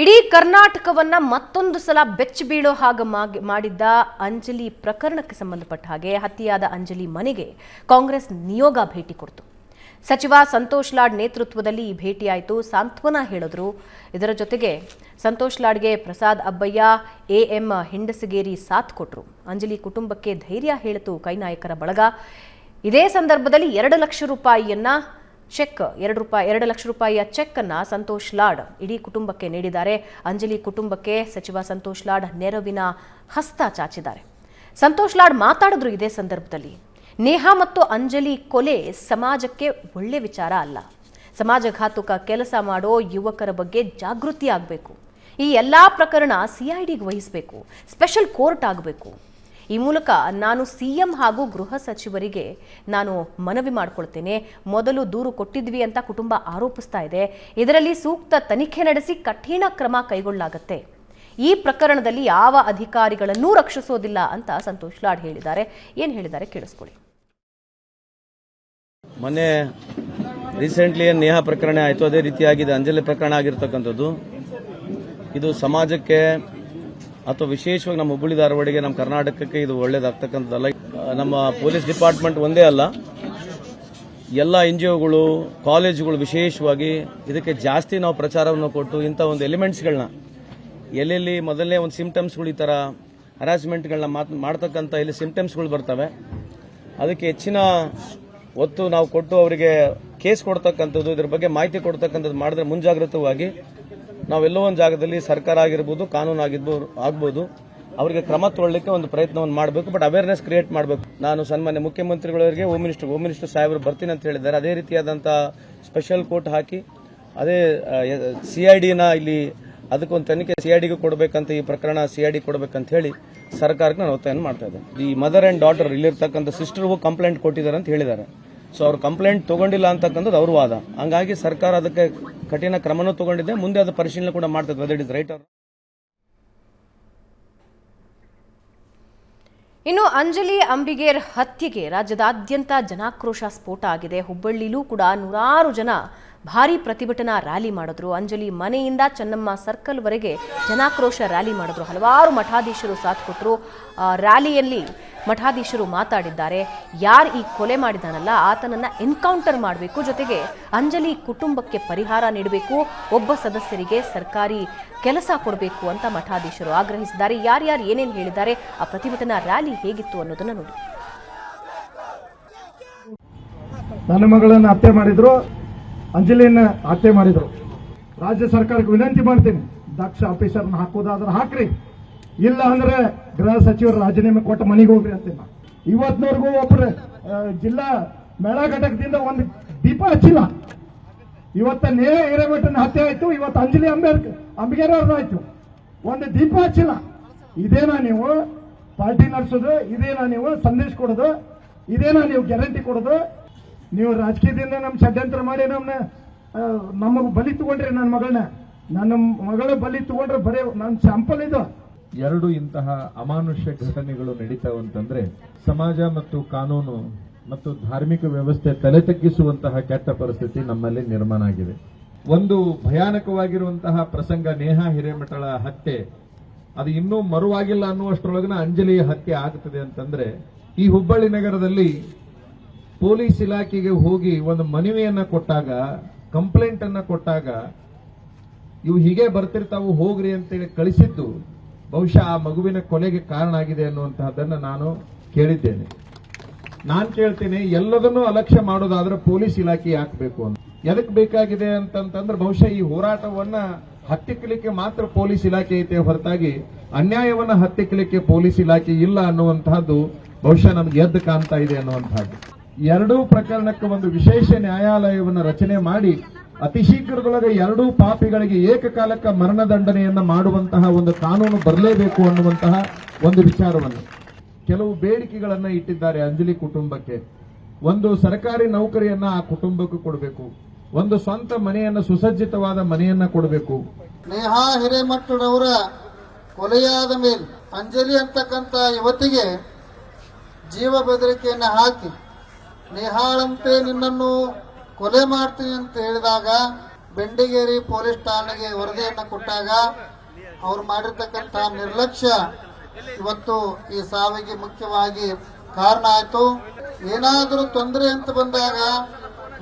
ಇಡೀ ಕರ್ನಾಟಕವನ್ನ ಮತ್ತೊಂದು ಸಲ ಬೆಚ್ಚಿ ಬೀಳೋ ಹಾಗೆ ಮಾಡಿದ್ದ ಅಂಜಲಿ ಪ್ರಕರಣಕ್ಕೆ ಸಂಬಂಧಪಟ್ಟ ಹಾಗೆ ಹತ್ಯೆಯಾದ ಅಂಜಲಿ ಮನೆಗೆ ಕಾಂಗ್ರೆಸ್ ನಿಯೋಗ ಭೇಟಿ ಕೊಡ್ತು. ಸಚಿವ ಸಂತೋಷ್ ಲಾಡ್ ನೇತೃತ್ವದಲ್ಲಿ ಈ ಭೇಟಿಯಾಯಿತು. ಸಾಂತ್ವನ ಹೇಳಿದ್ರು. ಇದರ ಜೊತೆಗೆ ಸಂತೋಷ್ ಲಾಡ್ಗೆ ಪ್ರಸಾದ್ ಅಬ್ಬಯ್ಯ, ಎಂ ಹಿಂಡಸಗೇರಿ ಸಾಥ್ ಕೊಟ್ರು. ಅಂಜಲಿ ಕುಟುಂಬಕ್ಕೆ ಧೈರ್ಯ ಹೇಳಿತು ಕೈನಾಯಕರ ಬಳಗ. ಇದೇ ಸಂದರ್ಭದಲ್ಲಿ ಎರಡು ಲಕ್ಷ ರೂಪಾಯಿಯನ್ನ ಚೆಕ್, ಎರಡು ರೂಪಾಯಿ, ಎರಡು ಲಕ್ಷ ರೂಪಾಯಿಯ ಚೆಕ್ ಅನ್ನ ಸಂತೋಷ್ ಲಾಡ್ ಇಡೀ ಕುಟುಂಬಕ್ಕೆ ನೀಡಿದ್ದಾರೆ. ಅಂಜಲಿ ಕುಟುಂಬಕ್ಕೆ ಸಚಿವ ಸಂತೋಷ್ ಲಾಡ್ ನೆರವಿನ ಹಸ್ತ ಚಾಚಿದ್ದಾರೆ. ಸಂತೋಷ್ ಲಾಡ್ ಮಾತಾಡಿದ್ರು ಇದೇ ಸಂದರ್ಭದಲ್ಲಿ. ನೇಹಾ ಮತ್ತು ಅಂಜಲಿ ಕೊಲೆ ಸಮಾಜಕ್ಕೆ ಒಳ್ಳೆ ವಿಚಾರ ಅಲ್ಲ. ಸಮಾಜಘಾತುಕ ಕೆಲಸ ಮಾಡೋ ಯುವಕರ ಬಗ್ಗೆ ಜಾಗೃತಿ ಆಗಬೇಕು. ಈ ಎಲ್ಲ ಪ್ರಕರಣ ಸಿಐಡಿಗೆ ವಹಿಸಬೇಕು. ಸ್ಪೆಷಲ್ ಕೋರ್ಟ್ ಆಗಬೇಕು. ಈ ಮೂಲಕ ನಾನು ಸಿಎಂ ಹಾಗೂ ಗೃಹ ಸಚಿವರಿಗೆ ನಾನು ಮನವಿ ಮಾಡಿಕೊಳ್ತೇನೆ. ಮೊದಲು ದೂರು ಕೊಟ್ಟಿದ್ವಿ ಅಂತ ಕುಟುಂಬ ಆರೋಪಿಸ್ತಾ ಇದೆ. ಇದರಲ್ಲಿ ಸೂಕ್ತ ತನಿಖೆ ನಡೆಸಿ ಕಠಿಣ ಕ್ರಮ ಕೈಗೊಳ್ಳಲಾಗತ್ತೆ. ಈ ಪ್ರಕರಣದಲ್ಲಿ ಯಾವ ಅಧಿಕಾರಿಗಳನ್ನೂ ರಕ್ಷಿಸೋದಿಲ್ಲ ಅಂತ ಸಂತೋಷ್ ಲಾಡ್ ಹೇಳಿದ್ದಾರೆ. ಏನು ಹೇಳಿದ್ದಾರೆ ಕೇಳಿಸ್ಕೊಳ್ಳಿ. ಮೊನ್ನೆ ರೀಸೆಂಟ್ಲಿ ಏನು ನೇಹ ಪ್ರಕರಣ ಆಯಿತು, ಅದೇ ರೀತಿಯಾಗಿದೆ. ಅಂಜಲಿ ಪ್ರಕರಣ ಆಗಿರ್ತಕ್ಕಂಥದ್ದು. ಇದು ಸಮಾಜಕ್ಕೆ ಅಥವಾ ವಿಶೇಷವಾಗಿ ನಮ್ಮ ಹುಬ್ಬಳ್ಳಿ ಧಾರವಾಡಿಗೆ ನಮ್ಮ ಕರ್ನಾಟಕಕ್ಕೆ ಇದು ಒಳ್ಳೇದಾಗ್ತಕ್ಕಂಥದ್ದಲ್ಲ. ನಮ್ಮ ಪೊಲೀಸ್ ಡಿಪಾರ್ಟ್ಮೆಂಟ್ ಒಂದೇ ಅಲ್ಲ. ಎಲ್ಲ ಎನ್ ಜಿ ಒಗಳು ಕಾಲೇಜುಗಳು ವಿಶೇಷವಾಗಿ ಇದಕ್ಕೆ ಜಾಸ್ತಿ ನಾವು ಪ್ರಚಾರವನ್ನು ಕೊಟ್ಟು ಇಂಥ ಒಂದು ಎಲಿಮೆಂಟ್ಸ್ಗಳನ್ನ ಎಲ್ಲೆಲ್ಲಿ ಮೊದಲನೇ ಒಂದು ಸಿಂಪ್ಟಮ್ಸ್ಗಳು ಈ ಥರ ಹರಾಸ್ಮೆಂಟ್ಗಳನ್ನ ಮಾತ್, ಮಾಡ್ತಕ್ಕಂಥ ಇಲ್ಲಿ ಸಿಂಪ್ಟಮ್ಸ್ಗಳು ಬರ್ತವೆ. ಅದಕ್ಕೆ ಹೆಚ್ಚಿನ ಒತ್ತು ನಾವು ಕೊಟ್ಟು ಅವರಿಗೆ ಕೇಸ್ ಕೊಡ್ತಕ್ಕಂಥದ್ದು, ಇದ್ರ ಬಗ್ಗೆ ಮಾಹಿತಿ ಕೊಡ್ತಕ್ಕಂಥದ್ದು ಮಾಡಿದ್ರೆ ಮುಂಜಾಗ್ರತವಾಗಿ ನಾವೆಲ್ಲೋ ಒಂದು ಜಾಗದಲ್ಲಿ ಸರ್ಕಾರ ಆಗಿರ್ಬೋದು, ಕಾನೂನು ಆಗಿರ್ಬೋದು, ಆಗ್ಬೋದು, ಅವರಿಗೆ ಕ್ರಮ ತಗೊಳ್ಳಿಕ್ಕೆ ಒಂದು ಪ್ರಯತ್ನವನ್ನು ಮಾಡಬೇಕು ಬಟ್ ಅವೇರ್ನೆಸ್ ಕ್ರಿಯೇಟ್ ಮಾಡಬೇಕು. ನಾನು ಸನ್ಮಾನ್ಯ ಮುಖ್ಯಮಂತ್ರಿಗಳವರಿಗೆ ಹೋಮ್ ಮಿನಿಸ್ಟರ್ ಹೋಮ್ ಮಿನಿಸ್ಟರ್ ಸಾಹೇಬರು ಬರ್ತೀನಿ ಅಂತ ಹೇಳಿದ್ದಾರೆ. ಅದೇ ರೀತಿಯಾದಂಥ ಸ್ಪೆಷಲ್ ಕೋರ್ಟ್ ಹಾಕಿ, ಅದೇ ಸಿಐಡಿನ ಇಲ್ಲಿ ಅದಕ್ಕೊಂದು ತನಿಖೆ ಸಿಐಡಿಗೂ ಕೊಡಬೇಕಂತ ಈ ಪ್ರಕರಣ ಸಿಐಡಿ ಕೊಡಬೇಕಂತ ಹೇಳಿ ಸರ್ಕಾರಕ್ಕೆ ನಾನು ಒತ್ತಾಯ ಮಾಡ್ತಾ ಇದ್ದೇನೆ. ಈ ಮದರ್ ಆ್ಯಂಡ್ ಡಾಟರ್ ಇಲ್ಲಿರ್ತಕ್ಕಂಥ ಸಿಸ್ಟರ್ಗೂ ಕಂಪ್ಲೇಂಟ್ ಕೊಟ್ಟಿದ್ದಾರೆ ಅಂತ ಹೇಳಿದ್ದಾರೆ. ಸೊ ಅವ್ರು ಕಂಪ್ಲೇಂಟ್ ತಗೊಂಡಿಲ್ಲ ಅಂತಕ್ಕಂಥದ್ದು ಅವ್ರ ವಾದ. ಹಂಗಾಗಿ ಸರ್ಕಾರ ಅದಕ್ಕೆ ಕಠಿಣ ಕ್ರಮನೂ ತಗೊಂಡಿದೆ. ಮುಂದೆ ಅದು ಪರಿಶೀಲನೆ ಕೂಡ ಮಾಡ್ತದೆ. ವೆದರ್ ಇಸ್ ರೈಟ್ ಅವರು ಇನ್ನು ಅಂಜಲಿ ಅಂಬಿಗೇರ್ ಹತ್ಯೆಗೆ ರಾಜ್ಯದಾದ್ಯಂತ ಜನಾಕ್ರೋಶ ಸ್ಫೋಟ ಆಗಿದೆ. ಹುಬ್ಬಳ್ಳಿಲೂ ಕೂಡ ನೂರಾರು ಜನ ಭಾರಿ ಪ್ರತಿಭಟನಾ ರ್ಯಾಲಿ ಮಾಡಿದ್ರು. ಅಂಜಲಿ ಮನೆಯಿಂದ ಚೆನ್ನಮ್ಮ ಸರ್ಕಲ್ವರೆಗೆ ಜನಾಕ್ರೋಶ ರ್ಯಾಲಿ ಮಾಡಿದ್ರು. ಹಲವಾರು ಮಠಾಧೀಶರು ಸಾಥ್ ಕೊಟ್ಟರು ರ್ಯಾಲಿಯಲ್ಲಿ ಮಠಾಧೀಶರು ಮಾತಾಡಿದ್ದಾರೆ. ಯಾರು ಈ ಕೊಲೆ ಮಾಡಿದಾನಲ್ಲ, ಆತನನ್ನ ಎನ್ಕೌಂಟರ್ ಮಾಡಬೇಕು. ಜೊತೆಗೆ ಅಂಜಲಿ ಕುಟುಂಬಕ್ಕೆ ಪರಿಹಾರ ನೀಡಬೇಕು. ಒಬ್ಬ ಸದಸ್ಯರಿಗೆ ಸರ್ಕಾರಿ ಕೆಲಸ ಕೊಡಬೇಕು ಅಂತ ಮಠಾಧೀಶರು ಆಗ್ರಹಿಸಿದ್ದಾರೆ. ಯಾರ್ಯಾರು ಏನೇನು ಹೇಳಿದ್ದಾರೆ, ಆ ಪ್ರತಿಭಟನಾ ರ್ಯಾಲಿ ಹೇಗಿತ್ತು ಅನ್ನೋದನ್ನು ನೋಡಿ. ನನ್ನ ಮಗಳನ್ನು ಹತ್ಯೆ ಮಾಡಿದ್ರು. ಅಂಜಲಿಯನ್ನ ಹತ್ಯೆ ಮಾಡಿದ್ರು. ರಾಜ್ಯ ಸರ್ಕಾರಕ್ಕೆ ವಿನಂತಿ ಮಾಡ್ತೀನಿ. ದಕ್ಷ ಆಫೀಸರ್ನ ಹಾಕೋದಾದ್ರೆ ಹಾಕ್ರಿ. ಇಲ್ಲ ಅಂದ್ರೆ ಗೃಹ ಸಚಿವರು ರಾಜೀನಾಮೆ ಕೊಟ್ಟು ಮನೆಗೆ ಹೋಗ್ರಿ ನಾನು. ಇವತ್ತಿನವರೆಗೂ ಒಬ್ರು ಆ, ಜಿಲ್ಲಾ ಮೇಳ ಘಟಕದಿಂದ ಒಂದು ದೀಪ ಹಚ್ಚಿಲ್ಲ. ಇವತ್ತ ನೇ ಹಿರೇಮಠನ ಹತ್ಯೆ ಆಯ್ತು ಇವತ್ತು ಅಂಜಲಿ ಅಂಬೇಡ್ಕರ್ ಅಂಬಿಗೇರ್ ಆಯ್ತು. ಒಂದು ದೀಪ ಹಚ್ಚಿಲ್ಲ. ಇದೇನಾ ನೀವು ಪಾರ್ಟಿ ನಡೆಸೋದು ಇದೇನಾ ನೀವು ಸಂದೇಶ ಕೊಡೋದು ಇದೇನಾ ನೀವು ಗ್ಯಾರಂಟಿ ಕೊಡೋದು? ನೀವು ರಾಜಕೀಯದಿಂದ ನಮ್ಮ ಷಡ್ಯಂತ್ರ ಮಾಡಿ ನಮ್ಮನ್ನ ನಮ್ಮ ಬಲಿ ತಗೊಂಡ್ರಿ ನನ್ನ ಮಗಳನ್ನ. ನನ್ನ ಮಗಳ ಬಲಿ ತಗೊಂಡ್ರೆ ಬರೇ ನನ್ನ ಸ್ಯಾಂಪಲ್ ಇದು. ಎರಡು ಇಂತಹ ಅಮಾನುಷ್ಯ ಘಟನೆಗಳು ನಡೀತಾವಂತಂದ್ರೆ ಸಮಾಜ ಮತ್ತು ಕಾನೂನು ಮತ್ತು ಧಾರ್ಮಿಕ ವ್ಯವಸ್ಥೆ ತಲೆ ತಗ್ಗಿಸುವಂತಹ ಕೆಟ್ಟ ಪರಿಸ್ಥಿತಿ ನಮ್ಮಲ್ಲಿ ನಿರ್ಮಾಣ ಆಗಿದೆ. ಒಂದು ಭಯಾನಕವಾಗಿರುವಂತಹ ಪ್ರಸಂಗ ನೇಹಾ ಹಿರೇಮಠಳ ಹತ್ಯೆ, ಅದು ಇನ್ನೂ ಮರುವಾಗಿಲ್ಲ ಅನ್ನುವಷ್ಟರೊಳಗಿನ ಅಂಜಲಿ ಹತ್ಯೆ ಆಗ್ತದೆ ಅಂತಂದ್ರೆ ಈ ಹುಬ್ಬಳ್ಳಿ ನಗರದಲ್ಲಿ ಪೊಲೀಸ್ ಇಲಾಖೆಗೆ ಹೋಗಿ ಒಂದು ಮನವಿಯನ್ನ ಕೊಟ್ಟಾಗ ಕಂಪ್ಲೇಂಟ್ ಅನ್ನ ಕೊಟ್ಟಾಗ, ಇವು ಹೀಗೆ ಬರ್ತಿರ್ತಾವು, ಹೋಗ್ರಿ ಅಂತೇಳಿ ಕಳಿಸಿದ್ದು, ಬಹುಶಃ ಆ ಮಗುವಿನ ಕೊಲೆಗೆ ಕಾರಣ ಆಗಿದೆ ಅನ್ನುವಂತಹದ್ದನ್ನ ನಾನು ಕೇಳಿದ್ದೇನೆ. ನಾನು ಕೇಳ್ತೇನೆ, ಎಲ್ಲದನ್ನೂ ಅಲಕ್ಷ್ಯ ಮಾಡೋದಾದ್ರೆ ಪೊಲೀಸ್ ಇಲಾಖೆ ಹಾಕಬೇಕು ಅಂತ. ಎದಕ್ಕೆ ಬೇಕಾಗಿದೆ ಅಂತಂತಂದ್ರೆ ಬಹುಶಃ ಈ ಹೋರಾಟವನ್ನ ಹತ್ತಿಕ್ಕಲಿಕ್ಕೆ ಮಾತ್ರ ಪೊಲೀಸ್ ಇಲಾಖೆ ಐತೆ ಹೊರತಾಗಿ, ಅನ್ಯಾಯವನ್ನ ಹತ್ತಿಕ್ಕಲಿಕ್ಕೆ ಪೊಲೀಸ್ ಇಲಾಖೆ ಇಲ್ಲ ಅನ್ನುವಂತಹದ್ದು ಬಹುಶಃ ನಮ್ಗೆ ಎದ್ದು ಕಾಣ್ತಾ ಇದೆ ಅನ್ನುವಂತಹದ್ದು. ಎರಡೂ ಪ್ರಕರಣಕ್ಕೆ ಒಂದು ವಿಶೇಷ ನ್ಯಾಯಾಲಯವನ್ನು ರಚನೆ ಮಾಡಿ ಅತಿ ಶೀಘ್ರದೊಳಗೆ ಎರಡೂ ಪಾಪಿಗಳಿಗೆ ಏಕಕಾಲಕ್ಕ ಮರಣದಂಡನೆಯನ್ನು ಮಾಡುವಂತಹ ಒಂದು ಕಾನೂನು ಬರಲೇಬೇಕು ಅನ್ನುವಂತಹ ಒಂದು ವಿಚಾರವನ್ನು ಕೆಲವು ಬೇಡಿಕೆಗಳನ್ನು ಇಟ್ಟಿದ್ದಾರೆ ಅಂಜಲಿ ಕುಟುಂಬಕ್ಕೆ. ಒಂದು ಸರ್ಕಾರಿ ನೌಕರಿಯನ್ನ ಆ ಕುಟುಂಬಕ್ಕೆ ಕೊಡಬೇಕು. ಒಂದು ಸ್ವಂತ ಮನೆಯನ್ನ, ಸುಸಜ್ಜಿತವಾದ ಮನೆಯನ್ನ ಕೊಡಬೇಕು. ನೇಹಾ ಹಿರೇಮಠರವರ ಕೊಲೆಯಾದ ಮೇಲೆ ಅಂಜಲಿ ಅಂತಕ್ಕಂಥ ಯುವತಿಗೆ ಜೀವ ಬೆದರಿಕೆಯನ್ನು ಹಾಕಿ ನೇಹಾಳಂತೆ ನಿನ್ನನ್ನು ಕೊಲೆ ಮಾಡ್ತೀನಿ ಅಂತ ಹೇಳಿದಾಗ ಬೆಂಡಿಗೇರಿ ಪೊಲೀಸ್ ಠಾಣೆಗೆ ವರದಿಯನ್ನು ಕೊಟ್ಟಾಗ ಅವ್ರು ಮಾಡಿರ್ತಕ್ಕಂಥ ನಿರ್ಲಕ್ಷ್ಯ ಇವತ್ತು ಈ ಸಾವಿಗೆ ಮುಖ್ಯವಾಗಿ ಕಾರಣ ಆಯಿತು. ಏನಾದರೂ ತೊಂದರೆ ಅಂತ ಬಂದಾಗ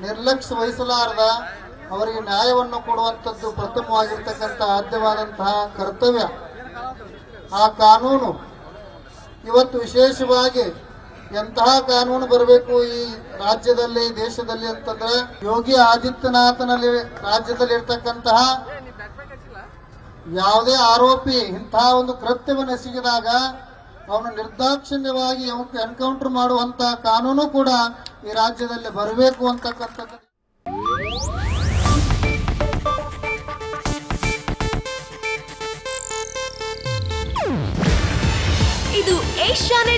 ನಿರ್ಲಕ್ಷ್ಯ ವಹಿಸಲಾರದ ಅವರಿಗೆ ನ್ಯಾಯವನ್ನು ಕೊಡುವಂಥದ್ದು ಪ್ರಥಮವಾಗಿರ್ತಕ್ಕಂಥ ಆದ್ಯವಾದಂತಹ ಕರ್ತವ್ಯ. ಆ ಕಾನೂನು ಇವತ್ತು ವಿಶೇಷವಾಗಿ ಎಂತಹ ಕಾನೂನು ಬರಬೇಕು ಈ ರಾಜ್ಯದಲ್ಲಿ ದೇಶದಲ್ಲಿ ಅಂತಂದ್ರೆ ಯೋಗಿ ಆದಿತ್ಯನಾಥನಲ್ಲಿ ರಾಜ್ಯದಲ್ಲಿ ಇರ್ತಕ್ಕಂತಹ ಯಾವುದೇ ಆರೋಪಿ, ಇಂತಹ ಒಂದು ಕೃತ್ಯವನ್ನು ಎಸಗಿದಾಗ ಅವನು ನಿರ್ದಾಕ್ಷಿಣ್ಯವಾಗಿ ಎನ್ಕೌಂಟರ್ ಮಾಡುವಂತಹ ಕಾನೂನು ಕೂಡ ಈ ರಾಜ್ಯದಲ್ಲಿ ಬರಬೇಕು ಅಂತಕ್ಕಂಥದ್ದು. ಇದು ಏಷ್ಯಾನೆಟ್